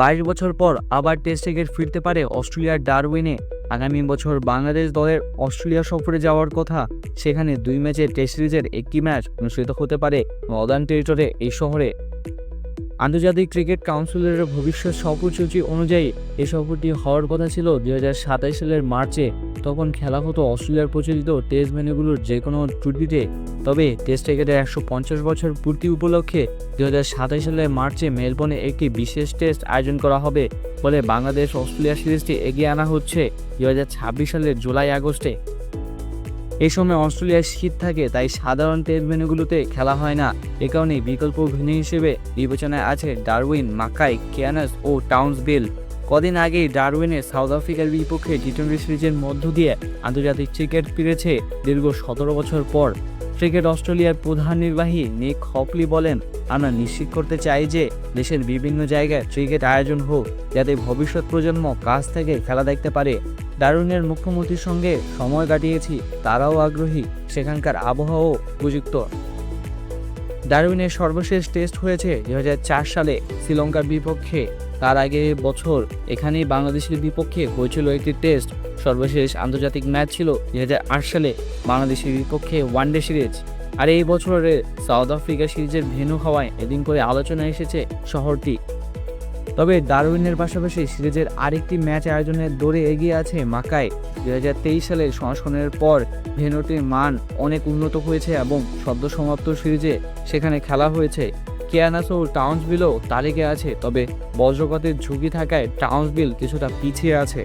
বাইশ বছর পর আবার টেস্ট ক্রিকেট ফিরতে পারে অস্ট্রেলিয়ার ডারউইনে। আগামী বছর বাংলাদেশ দলের অস্ট্রেলিয়া সফরে যাওয়ার কথা, সেখানে দুই ম্যাচে টেস্ট সিরিজের একটি ম্যাচ অনুষ্ঠিত হতে পারে নর্দার্ন টেরিটরে এই শহরে। আন্তর্জাতিক ক্রিকেট কাউন্সিলের ভবিষ্যৎ সফরসূচি অনুযায়ী এই সফরটি হওয়ার কথা ছিল দুই সালের মার্চে। তখন খেলা হতো অস্ট্রেলিয়ার প্রচলিত টেস্ট ভেন্যুগুলোর যে কোনো টুর্নিতে তবে টেস্ট ক্রিকেটের একশো পঞ্চাশ বছর পূর্তি উপলক্ষে দু দুই সালের মার্চে মেলবোর্নে একটি বিশেষ টেস্ট আয়োজন করা হবে। বলে বাংলাদেশ অস্ট্রেলিয়া সিরিজটি এগিয়ে আনা হচ্ছে দুই হাজার ছাব্বিশ সালের জুলাই আগস্টে। এই সময় অস্ট্রেলিয়ায় শীত থাকে, তাই সাধারণ টেস্ট ভেন্যুগুলোতে খেলা হয় না। এ কারণে বিকল্প ভেন্যু হিসেবে বিবেচনায় আছে ডারউইন, মাকাই, কেয়ানাস ও টাউন্সভিল। কদিন আগেই ডারউইনে সাউথ আফ্রিকার বিপক্ষে টি টোয়েন্টি সিরিজের মধ্য দিয়ে আন্তর্জাতিক ক্রিকেট ফিরেছে দীর্ঘ সতেরো বছর পর। ক্রিকেট অস্ট্রেলিয়ার প্রধান নির্বাহী নিক হকলি বলেন, আমরা নিশ্চিত করতে চাই যে দেশের বিভিন্ন জায়গায় ক্রিকেট আয়োজন হোক, যাতে ভবিষ্যৎ প্রজন্ম কাছ থেকে খেলা দেখতে পারে। দারুণের মুখ্যমন্ত্রীর সঙ্গে সময় কাটিয়েছি, তারাও আগ্রহী। সেখানকার আবহাওয়াও উপযুক্ত। ডারউইনের সর্বশেষ টেস্ট হয়েছে দুই হাজার চার সালে শ্রীলঙ্কার বিপক্ষে। তার আগে বছর এখানেই বাংলাদেশের বিপক্ষে হয়েছিল একটি টেস্ট। সর্বশেষ আন্তর্জাতিক ম্যাচ ছিল দুই হাজার আট সালে বাংলাদেশের বিপক্ষে ওয়ানডে সিরিজ। আর এই বছরের সাউথ আফ্রিকা সিরিজের ভেন্যু হওয়ায় এদিন করে আলোচনা এসেছে শহরটি। তবে ডারউইনের পাশাপাশি সিরিজের আরেকটি ম্যাচ আয়োজনের দৌড়ে এগিয়ে আছে মাকায় দু হাজার তেইশ সালের সংস্করণের পর ভেনুটির মান অনেক উন্নত হয়েছে এবং সদ্য সমাপ্ত সিরিজে সেখানে খেলা হয়েছে। কেয়ানাস ও টাউন্সবিলও তালিকায় আছে, তবে বজ্রপাতের ঝুঁকি থাকায় টাউন্সবিল কিছুটা পিছিয়ে আছে।